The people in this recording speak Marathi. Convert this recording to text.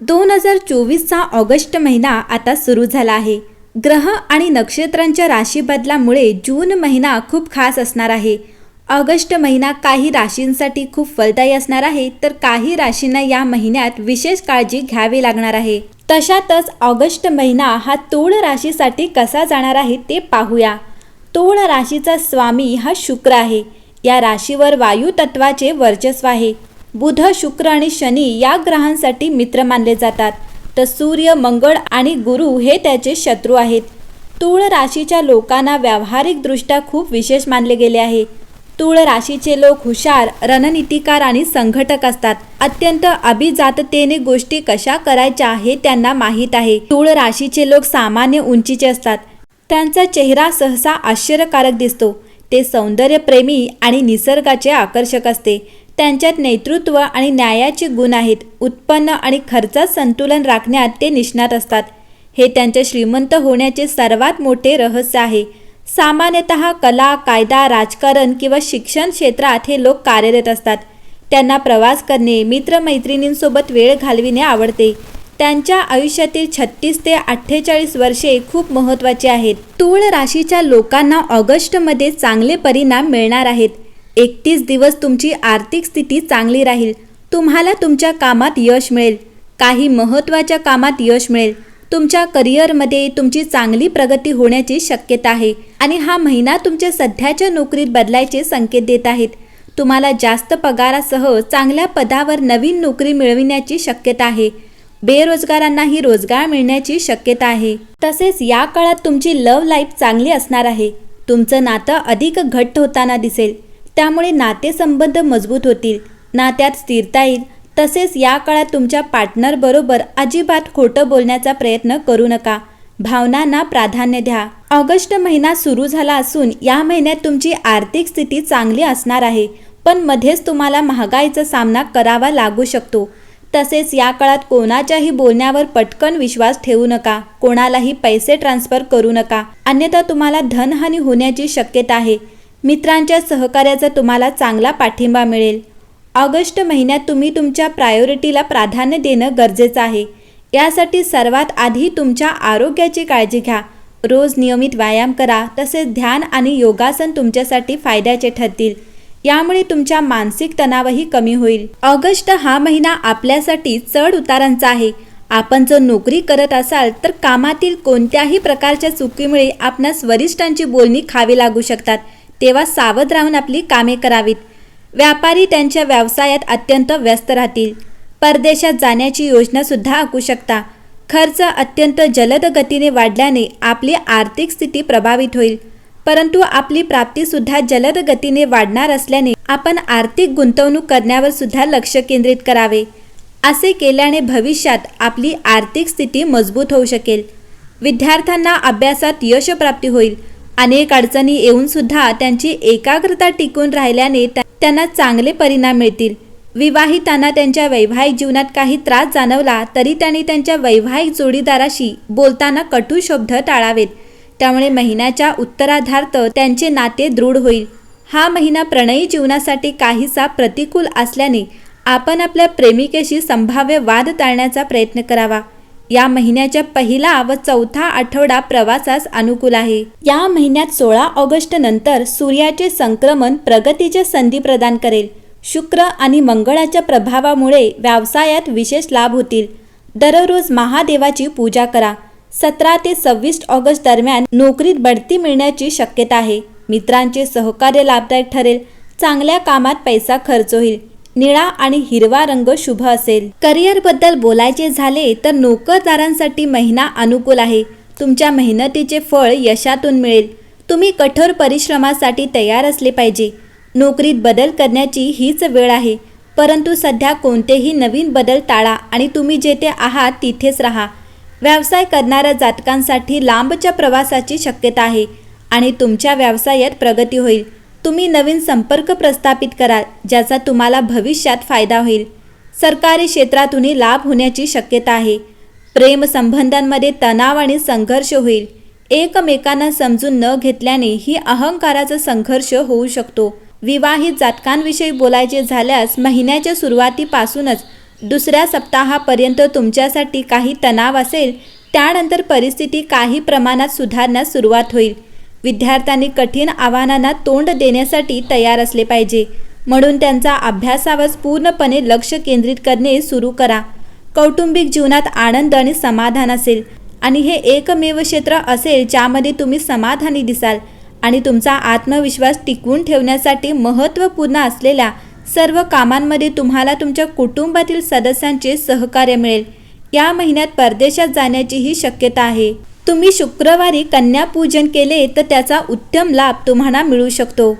दोन हजार चोवीसचा ऑगस्ट महिना आता सुरू झाला आहे. ग्रह आणि नक्षत्रांच्या राशी बदलामुळे जून महिना खूप खास असणार आहे. ऑगस्ट महिना काही राशींसाठी खूप फलदायी असणार आहे तर काही राशींना या महिन्यात विशेष काळजी घ्यावी लागणार आहे. तशातच ऑगस्ट महिना हा तूळ राशीसाठी कसा जाणार आहे ते पाहूया. तूळ राशीचा स्वामी हा शुक्र आहे. या राशीवर वायू तत्वाचे वर्चस्व आहे. बुध शुक्र आणि शनी या ग्रहांसाठी मित्र मानले जातात. तर सूर्य मंगळ आणि गुरु हे त्याचे शत्रू आहेत. तूळ राशीच्या लोकांना व्यावहारिकदृष्ट्या खूप विशेष मानले गेले आहे. तूळ राशीचे लोक हुशार रणनीतिकार आणि संघटक असतात. अत्यंत अभिजाततेने गोष्टी कशा करायच्या हे त्यांना माहीत आहे. तूळ राशीचे लोक सामान्य उंचीचे असतात. त्यांचा चेहरा सहसा आश्चर्यकारक दिसतो. ते सौंदर्यप्रेमी आणि निसर्गाचे आकर्षक असते. त्यांच्यात नेतृत्व आणि न्यायाचे गुण आहेत. उत्पन्न आणि खर्चात संतुलन राखण्यात ते निष्णात असतात. हे त्यांचे श्रीमंत होण्याचे सर्वात मोठे रहस्य आहे. सामान्यतः कला कायदा राजकारण किंवा शिक्षण क्षेत्रात हे लोक कार्यरत असतात. त्यांना प्रवास करणे मित्रमैत्रिणींसोबत वेळ घालविणे आवडते. त्यांच्या आयुष्यातील छत्तीस ते अठ्ठेचाळीस वर्षे खूप महत्त्वाची आहेत. तूळ राशीच्या लोकांना ऑगस्टमध्ये चांगले परिणाम मिळणार आहेत. एकतीस दिवस तुमची आर्थिक स्थिती चांगली राहील. तुम्हाला तुमच्या कामात यश मिळेल. काही महत्त्वाच्या कामात यश मिळेल. तुमच्या करिअरमध्ये तुमची चांगली प्रगती होण्याची शक्यता आहे. आणि हा महिना तुमच्या सध्याच्या नोकरीत बदलायचे संकेत देत आहेत. तुम्हाला जास्त पगारासह चांगल्या पदावर नवीन नोकरी मिळविण्याची शक्यता आहे. बेरोजगारांनाही रोजगार मिळण्याची शक्यता आहे. तसेच या काळात तुमची लव्ह लाईफ चांगली असणार आहे. तुमचं नातं अधिक घट्ट होताना दिसेल. त्यामुळे नातेसंबंध मजबूत होतील. नात्यात स्थिरता येईल. तसेच या काळात तुमच्या पार्टनरबरोबर अजिबात खोटं बोलण्याचा प्रयत्न करू नका. भावनांना प्राधान्य द्या. ऑगस्ट महिना सुरू झाला असून या महिन्यात तुमची आर्थिक स्थिती चांगली असणार आहे. पण मध्येच तुम्हाला महागाईचा सामना करावा लागू शकतो. तसेच या काळात कोणाच्याही बोलण्यावर पटकन विश्वास ठेवू नका. कोणालाही पैसे ट्रान्सफर करू नका. अन्यथा तुम्हाला धनहानी होण्याची शक्यता आहे. मित्रांच्या सहकार्याचा तुम्हाला चांगला पाठिंबा मिळेल. ऑगस्ट महिन्यात तुम्ही तुमच्या प्रायोरिटीला प्राधान्य देणं गरजेचं आहे. यासाठी सर्वात आधी तुमच्या आरोग्याची काळजी घ्या. रोज नियमित व्यायाम करा तसेच ध्यान आणि योगासन तुमच्यासाठी फायद्याचे ठरतील. यामुळे तुमच्या मानसिक तणावही कमी होईल. ऑगस्ट हा महिना आपल्यासाठी चढ उतारांचा आहे. आपण जर नोकरी करत असाल तर कामातील कोणत्याही प्रकारच्या चुकीमुळे आपणास वरिष्ठांची बोलणी खावी लागू शकतात. तेव्हा सावध राहून आपली कामे करावीत. व्यापारी त्यांच्या व्यवसायात अत्यंत व्यस्त राहतील. परदेशात जाण्याची योजनासुद्धा आखू शकता. खर्च अत्यंत जलद गतीने वाढल्याने आपली आर्थिक स्थिती प्रभावित होईल. परंतु आपली प्राप्तीसुद्धा जलद गतीने वाढणार असल्याने आपण आर्थिक गुंतवणूक करण्यावर सुद्धा लक्ष केंद्रित करावे. असे केल्याने भविष्यात आपली आर्थिक स्थिती मजबूत होऊ शकेल. विद्यार्थ्यांना अभ्यासात यशप्राप्ती होईल. अनेक अडचणी येऊन सुद्धा त्यांची एकाग्रता टिकून राहिल्याने त्यांना चांगले परिणाम मिळतील. विवाहितांना त्यांच्या वैवाहिक जीवनात काही त्रास जाणवला तरी त्यांनी त्यांच्या वैवाहिक जोडीदाराशी बोलताना कटू शब्द टाळावेत. त्यामुळे महिन्याच्या उत्तराधार्थ त्यांचे नाते दृढ होईल. हा महिना प्रणयी जीवनासाठी काहीसा प्रतिकूल असल्याने आपण आपल्या प्रेमिकेशी संभाव्य वाद टाळण्याचा प्रयत्न करावा. या महिन्याच्या पहिला व चौथा आठवडा प्रवासास अनुकूल आहे. या महिन्यात सोळा ऑगस्ट नंतर सूर्याचे संक्रमण प्रगतीच्या संधी प्रदान करेल. शुक्र आणि मंगळाच्या प्रभावामुळे व्यवसायात विशेष लाभ होतील. दररोज महादेवाची पूजा करा. सतरा ते सव्वीस ऑगस्ट दरम्यान नोकरीत बढती मिळण्याची शक्यता आहे. मित्रांचे सहकार्य लाभदायक ठरेल. चांगल्या कामात पैसा खर्च होईल. निळा आणि हिरवा रंग शुभ असेल. करिअरबद्दल बोलायचे झाले तर नोकरदारांसाठी महिना अनुकूल आहे. तुमच्या मेहनतीचे फळ यशातून मिळेल. तुम्ही कठोर परिश्रमासाठी तयार असले पाहिजे. नोकरीत बदल करण्याची हीच वेळ आहे. परंतु सध्या कोणतेही नवीन बदल टाळा आणि तुम्ही जेथे आहात तिथेच राहा. व्यवसाय करणाऱ्या जातकांसाठी लांबच्या प्रवासाची शक्यता आहे आणि तुमच्या व्यवसायात प्रगती होईल. तुम्ही नवीन संपर्क प्रस्थापित कराल ज्याचा तुम्हाला भविष्यात फायदा होईल. सरकारी क्षेत्रातूनही लाभ होण्याची शक्यता आहे. प्रेम संबंधांमध्ये तणाव आणि संघर्ष होईल. एकमेकांना समजून न घेतल्याने ही अहंकाराचा संघर्ष होऊ शकतो. विवाहित जातकांविषयी बोलायचे झाल्यास महिन्याच्या सुरुवातीपासूनच दुसऱ्या सप्ताहापर्यंत तुमच्यासाठी काही तणाव असेल त्यानंतर परिस्थिती काही प्रमाणात सुधारण्यास सुरुवात होईल. विद्यार्थ्यांनी कठीण आव्हानांना तोंड देण्यासाठी तयार असले पाहिजे. म्हणून त्यांचा अभ्यासावर पूर्णपणे लक्ष केंद्रित करणे सुरू करा. कौटुंबिक जीवनात आनंद आणि समाधान असेल आणि हे एकमेव क्षेत्र असेल ज्यामध्ये तुम्ही समाधानी दिसाल आणि तुमचा आत्मविश्वास टिकवून ठेवण्यासाठी महत्त्वपूर्ण असलेल्या सर्व कामांमध्ये तुम्हाला तुमच्या कुटुंबातील सदस्यांचे सहकार्य मिळेल. या महिन्यात परदेशात जाण्याचीही शक्यता आहे. तुम्ही शुक्रवारी कन्यापूजन केले तर त्याचा उत्तम लाभ तुम्हाला मिळू शकतो.